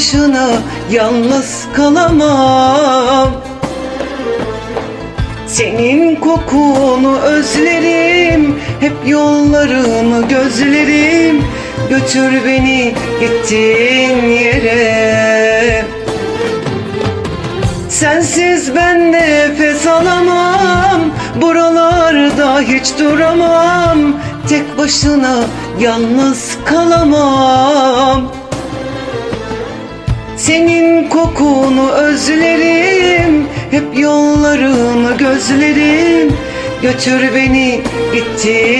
başına yalnız kalamam. Senin kokunu özlerim Hep yollarını gözlerim. Götür beni gittiğin yere. Sensiz ben nefes alamam Buralarda hiç duramam. Tek başına yalnız kalamam Senin kokunu özlerim Hep yollarını gözlerim. Götür beni gittiğin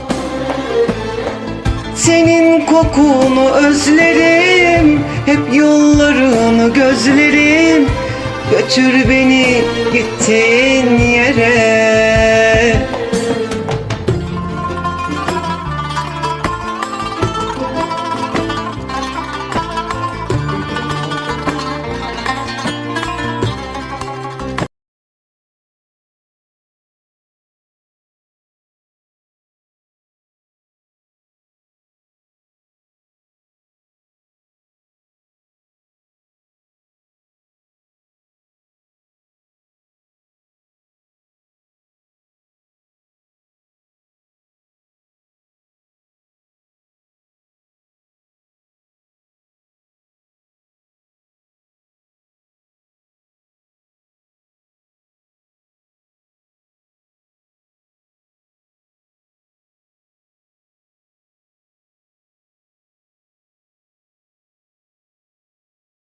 Senin kokunu özlerim Hep yollarını gözlerim. Götür beni gittiğin yere